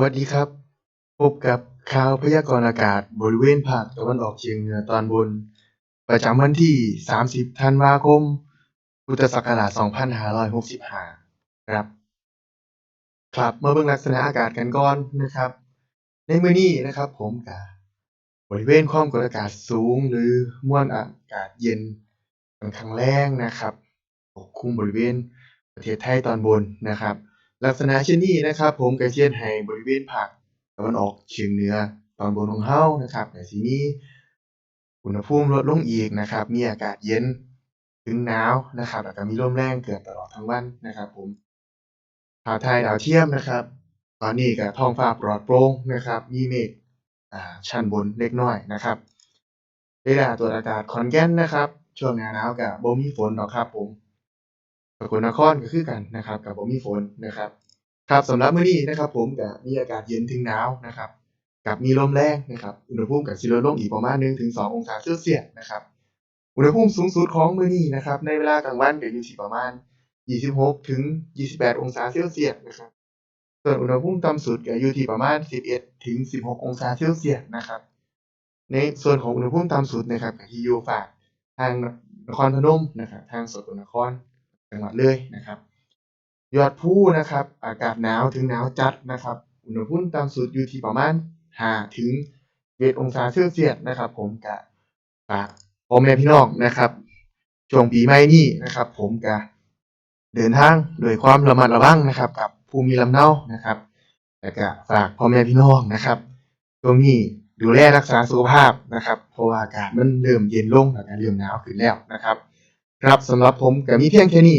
วัสดีครับ พบกับข่าวพยากรณ์อากาศบริเวณภาคตะวันออกเฉียงเหนือตอนบน ประจำวันที่ 30 ธันวาคม พุทธศักราช 2565 ครับ ครับมาเบิ่งลักษณะอากาศกันก่อนนะครับ ในมื้อนี้นะครับผมก็บริเวณความกดอากาศสูง หรือมวลอากาศเย็นค่อนข้างแรงนะครับปกคลุมบริเวณประเทศไทยตอนบนนะครับ ลักษณะเช่นนี้นะครับ ผมก็เฮ็ดให้บริเวณภาคตะวันออกเฉียงเหนือตอนบนของเรานะครับก็สิมีอุณหภูมิลดลงอีกนะครับ มีอากาศเย็นถึงหนาวนะครับแล้วก็มีลมแรงเกือบตลอดทั้งวันนะครับ ผมภาพถ่ายดาวเทียมนะครับ ตอนนี้ก็ท้องฟ้าปลอดโปร่งนะครับ มีเมฆชั้นบนเล็กน้อยนะครับเรดาร์ตรวจอากาศขอนแก่นนะครับ ช่วงหน้าหนาวก็บ่มีฝนดอกครับ ผมสกลนครก็คือกันนะครับก็บ่มีฝนนะครับ ครับสำหรับมื้อนี้นะครับ ผมก็มีอากาศเย็นถึงหนาวนะครับ กับมีลมแรงนะครับอุณหภูมิก็สิลดลงอีกประมาณ1-2องศาเซลเซียสนะครับอุณหภูมิสูงสุดของมื้อนี้นะครับ ในเวลากลางวันก็อยู่ที่ประมาณ 26ถึง28 องศาเซลเซียสนะครับ ส่วนอุณหภูมิต่ำสุดก็อยู่ที่ประมาณ 11ถึง16 องศาเซลเซียสนะครับ ในส่วนของอุณหภูมิต่ำสุดนะครับก็ที่อยู่ฝากทางนครพนมนะครับ ทางสกลนครจังหวัดเลยนะครับ ยอดภูนะครับอากาศหนาวถึงหนาวจัดนะครับอุณหภูมิต่ำสุดอยู่ที่ประมาณ5ถึง11องศาเซลเซียสนะครับ ผมก็ฝากพ่อแม่พี่น้องนะครับช่วงปีใหม่นี้นะครับ ผมก็เดินทางด้วยความระมัดระวังนะครับ กับภูมิลำเนานะครับแล้วก็ฝากพ่อแม่พี่น้องนะครับช่วงนี้ดูแลรักษาสุขภาพนะครับ เพราะว่าอากาศมันเริ่มเย็นลงแล้วก็เริ่มหนาวขึ้นแล้วนะครับ ครับสำหรับผมก็มีเพียงแค่นี้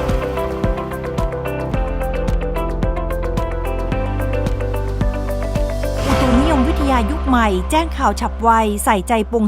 นายุคใหม่ แจ้งข่าวฉับไว ใส่ใจปวง